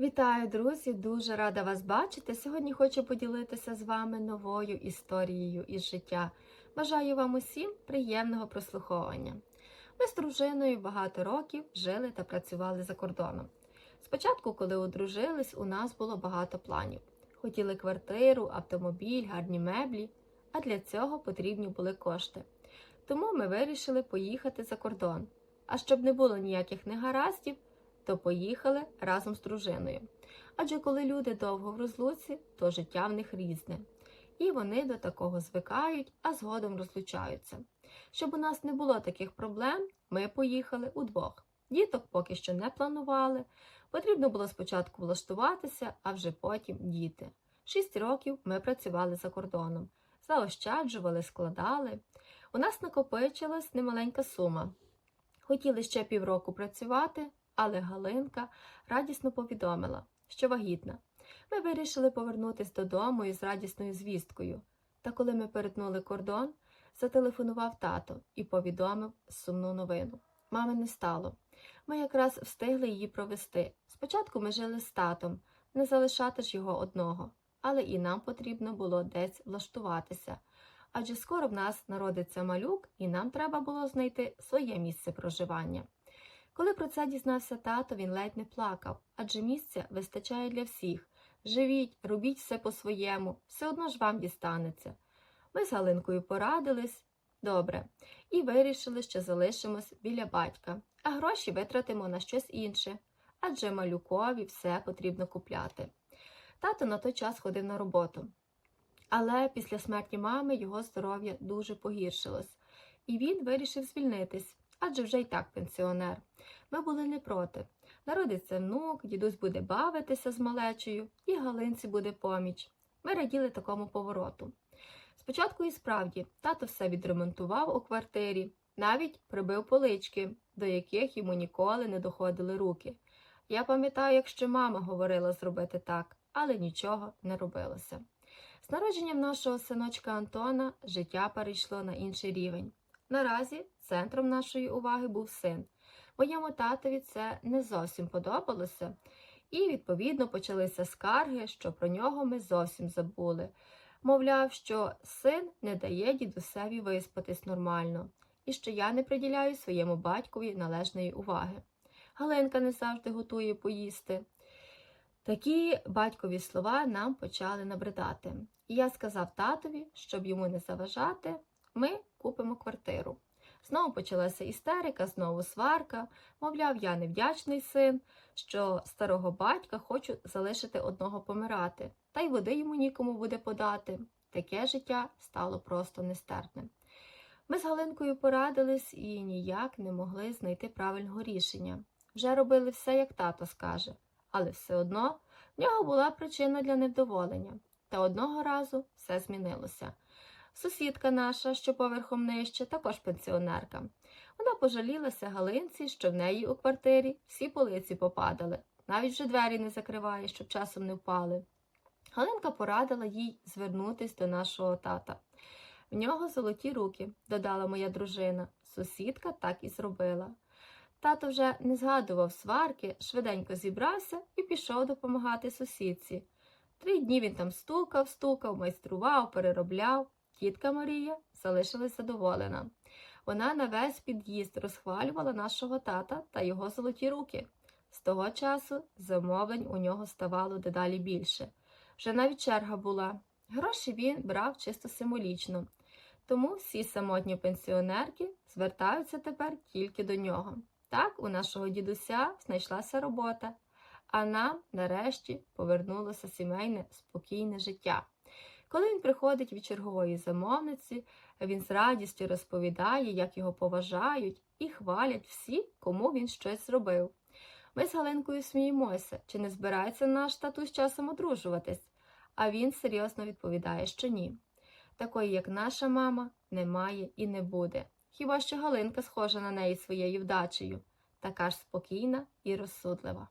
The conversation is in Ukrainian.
Вітаю, друзі! Дуже рада вас бачити. Сьогодні хочу поділитися з вами новою історією із життя. Бажаю вам усім приємного прослуховування. Ми з дружиною багато років жили та працювали за кордоном. Спочатку, коли одружились, у нас було багато планів. Хотіли квартиру, автомобіль, гарні меблі, а для цього потрібні були кошти. Тому ми вирішили поїхати за кордон. А щоб не було ніяких негараздів, то поїхали разом з дружиною. Адже коли люди довго в розлуці, то життя в них різне. І вони до такого звикають, а згодом розлучаються. Щоб у нас не було таких проблем, ми поїхали удвох. Діток поки що не планували. Потрібно було спочатку влаштуватися, а вже потім діти. Шість років ми працювали за кордоном, заощаджували, складали. У нас накопичилась немаленька сума. Хотіли ще півроку працювати, але Галинка радісно повідомила, що вагітна. Ми вирішили повернутися додому із радісною звісткою. Та коли ми перетнули кордон, зателефонував тато і повідомив сумну новину. Мами не стало. Ми якраз встигли її провести. Спочатку ми жили з татом, не залишати ж його одного, але і нам потрібно було десь влаштуватися. Адже скоро в нас народиться малюк, і нам треба було знайти своє місце проживання. Коли про це дізнався тато, він ледь не плакав, адже місця вистачає для всіх. Живіть, робіть все по-своєму, все одно ж вам дістанеться. Ми з Галинкою порадились добре і вирішили, що залишимось біля батька, а гроші витратимо на щось інше, адже малюкові все потрібно купляти. Тато на той час ходив на роботу. Але після смерті мами його здоров'я дуже погіршилось, і він вирішив звільнитись, адже вже й так пенсіонер. Ми були не проти. Народиться внук, дідусь буде бавитися з малечею, і Галинці буде поміч. Ми раділи такому повороту. Спочатку і справді тато все відремонтував у квартирі, навіть прибив полички, до яких йому ніколи не доходили руки. Я пам'ятаю, як ще мама говорила зробити так, але нічого не робилося. З народженням нашого синочка Антона життя перейшло на інший рівень. Наразі центром нашої уваги був син. Моєму татові це не зовсім подобалося, і, відповідно, почалися скарги, що про нього ми зовсім забули. Мовляв, що син не дає дідусеві виспатись нормально, і що я не приділяю своєму батькові належної уваги. Галинка не завжди готує поїсти. Такі батькові слова нам почали набридати. І я сказав татові, щоб йому не заважати, ми купимо квартиру. Знову почалася істерика, знову сварка. Мовляв, я невдячний син, що старого батька хочу залишити одного помирати, та й води йому нікому буде подати. Таке життя стало просто нестерпним. Ми з Галинкою порадились і ніяк не могли знайти правильного рішення. Вже робили все, як тато скаже, але все одно в нього була причина для невдоволення. Та одного разу все змінилося. Сусідка наша, що поверхом нижче, також пенсіонерка. Вона пожалілася Галинці, що в неї у квартирі всі полиці попадали, навіть вже двері не закриває, щоб часом не впали. Галинка порадила їй звернутись до нашого тата. В нього золоті руки, додала моя дружина. Сусідка так і зробила. Тато вже не згадував сварки, швиденько зібрався і пішов допомагати сусідці. Три дні він там стукав, стукав, майстрував, переробляв. Тітка Марія залишилась задоволена. Вона на весь під'їзд розхвалювала нашого тата та його золоті руки. З того часу замовлень у нього ставало дедалі більше. Вже навіть черга була. Гроші він брав чисто символічно. Тому всі самотні пенсіонерки звертаються тепер тільки до нього. Так у нашого дідуся знайшлася робота, а нам, нарешті, повернулося сімейне спокійне життя. Коли він приходить від чергової замовниці, він з радістю розповідає, як його поважають і хвалять всі, кому він щось зробив. Ми з Галинкою сміємося, чи не збирається наш татусь часом одружуватись, а він серйозно відповідає, що ні. Такої, як наша мама, немає і не буде. Хіба що Галинка схожа на неї своєю вдачею, така ж спокійна і розсудлива.